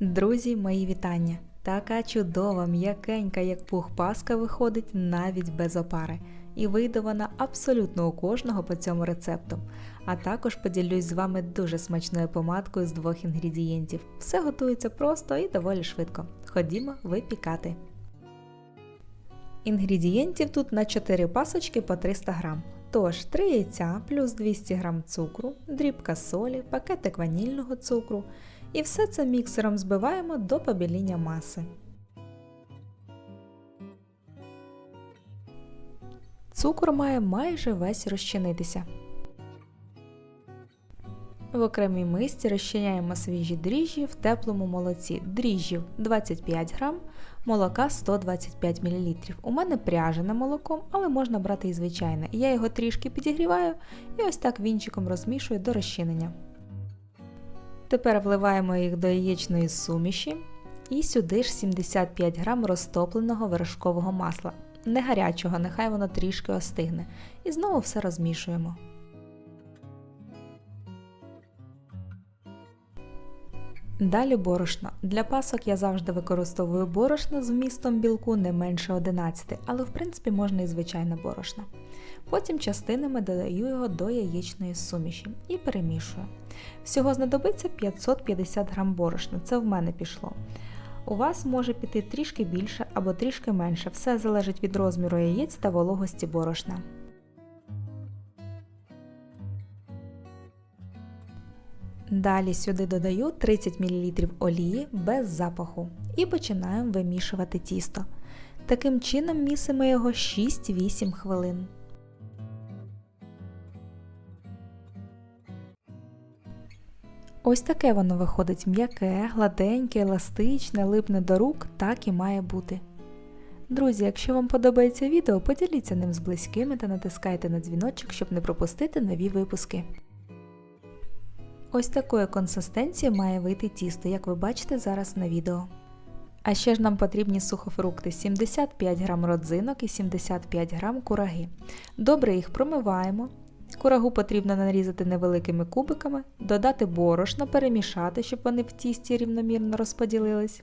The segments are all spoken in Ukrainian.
Друзі, мої вітання! Така чудова, м'якенька, як пух паска виходить навіть без опари. І вийде вона абсолютно у кожного по цьому рецепту. А також поділюсь з вами дуже смачною помадкою з двох інгредієнтів. Все готується просто і доволі швидко. Ходімо випікати. Інгредієнтів тут на 4 пасочки по 300 грам. Тож 3 яйця плюс 200 г цукру, дрібка солі, пакетик ванільного цукру. І все це міксером збиваємо до побіління маси. Цукор має майже весь розчинитися. В окремій мисці розчиняємо свіжі дріжджі в теплому молоці. Дріжджів 25 г, молока 125 мл. У мене пряжене молоко, але можна брати і звичайне. Я його трішки підігріваю і ось так вінчиком розмішую до розчинення. Тепер вливаємо їх до яєчної суміші і сюди ж 75 г розтопленого вершкового масла. Не гарячого, нехай воно трішки остигне. І знову все розмішуємо. Далі борошно. Для пасок я завжди використовую борошно з вмістом білку не менше 11, але в принципі можна і звичайне борошно. Потім частинами додаю його до яєчної суміші і перемішую. Всього знадобиться 550 г борошна, це в мене пішло. У вас може піти трішки більше або трішки менше, все залежить від розміру яєць та вологості борошна. Далі сюди додаю 30 мл олії без запаху і починаємо вимішувати тісто. Таким чином місимо його 6-8 хвилин. Ось таке воно виходить м'яке, гладеньке, еластичне, липне до рук, так і має бути. Друзі, якщо вам подобається відео, поділіться ним з близькими та натискайте на дзвіночок, щоб не пропустити нові випуски. Ось такої консистенції має вийти тісто, як ви бачите зараз на відео. А ще ж нам потрібні сухофрукти 75 г родзинок і 75 г кураги. Добре їх промиваємо. Курагу потрібно нарізати невеликими кубиками, додати борошно, перемішати, щоб вони в тісті рівномірно розподілились.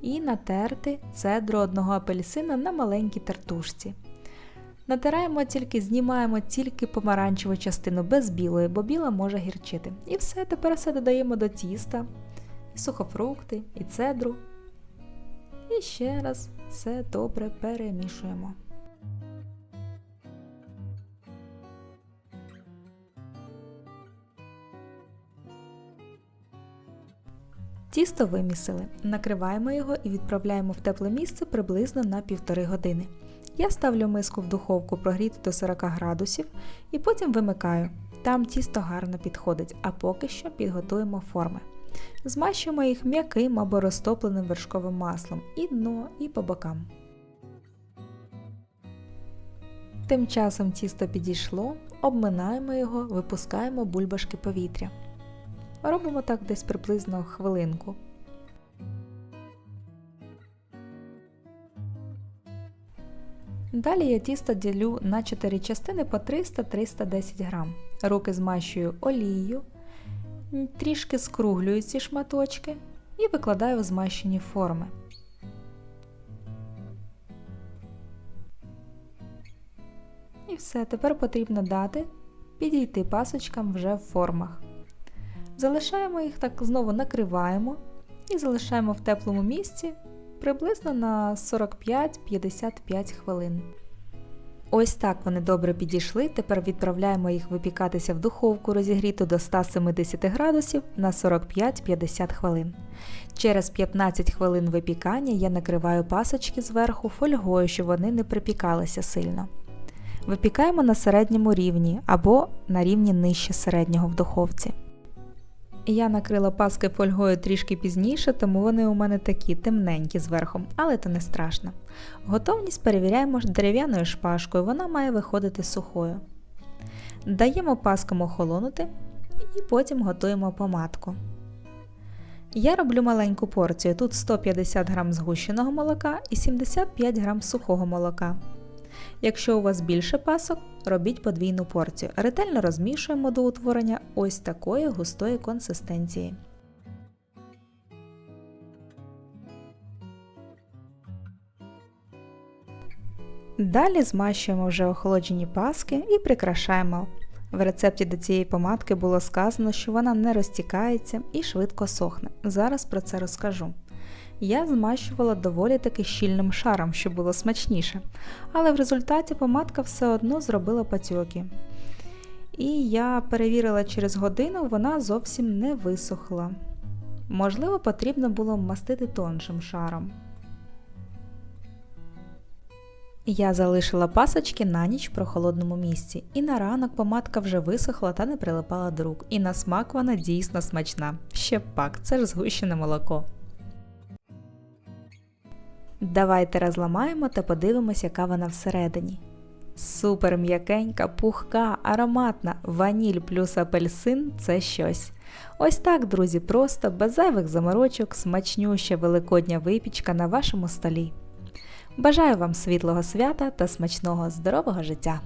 І натерти цедру одного апельсина на маленькій тертушці. Натираємо тільки, знімаємо тільки помаранчеву частину без білої, бо біла може гірчити. І все, тепер все додаємо до тіста, і сухофрукти, і цедру. І ще раз все добре перемішуємо. Тісто вимісили, накриваємо його і відправляємо в тепле місце приблизно на півтори години. Я ставлю миску в духовку прогріти до 40 градусів і потім вимикаю. Там тісто гарно підходить, а поки що підготуємо форми. Змащуємо їх м'яким або розтопленим вершковим маслом і дно, і по бокам. Тим часом тісто підійшло, обминаємо його, випускаємо бульбашки повітря. Робимо так десь приблизно хвилинку. Далі я тісто ділю на 4 частини по 300-310 грам. Руки змащую олією, трішки скруглюю ці шматочки і викладаю в змащені форми. І все, тепер потрібно дати підійти пасочкам вже в формах. Залишаємо їх так знову накриваємо і залишаємо в теплому місці приблизно на 45-55 хвилин. Ось так вони добре підійшли. Тепер відправляємо їх випікатися в духовку розігріту до 170 градусів на 45-50 хвилин. Через 15 хвилин випікання я накриваю пасочки зверху фольгою, щоб вони не припікалися сильно. Випікаємо на середньому рівні або на рівні нижче середнього в духовці. Я накрила паски фольгою трішки пізніше, тому вони у мене такі темненькі зверху, але то не страшно. Готовність перевіряємо дерев'яною шпажкою, вона має виходити сухою. Даємо паскам охолонути і потім готуємо помадку. Я роблю маленьку порцію, тут 150 г згущеного молока і 75 г сухого молока. Якщо у вас більше пасок, Робіть подвійну порцію. Ретельно розмішуємо до утворення ось такої густої консистенції. Далі змащуємо вже охолоджені паски і прикрашаємо. В рецепті до цієї помадки було сказано, що вона не розтікається і швидко сохне. Зараз про це розкажу. Я змащувала доволі таки щільним шаром, щоб було смачніше, але в результаті помадка все одно зробила патьоки. І я перевірила через годину, вона зовсім не висохла. Можливо, потрібно було мастити тоншим шаром. Я залишила пасочки на ніч в прохолодному місці, і на ранок помадка вже висохла та не прилипала до рук. І на смак вона дійсно смачна. Ще пак, це ж згущене молоко. Давайте розламаємо та подивимось, яка вона всередині. Супер м'якенька, пухка, ароматна, ваніль плюс апельсин це щось. Ось так, друзі, просто без зайвих заморочок, смачнюща великодня випічка на вашому столі. Бажаю вам світлого свята та смачного здорового життя!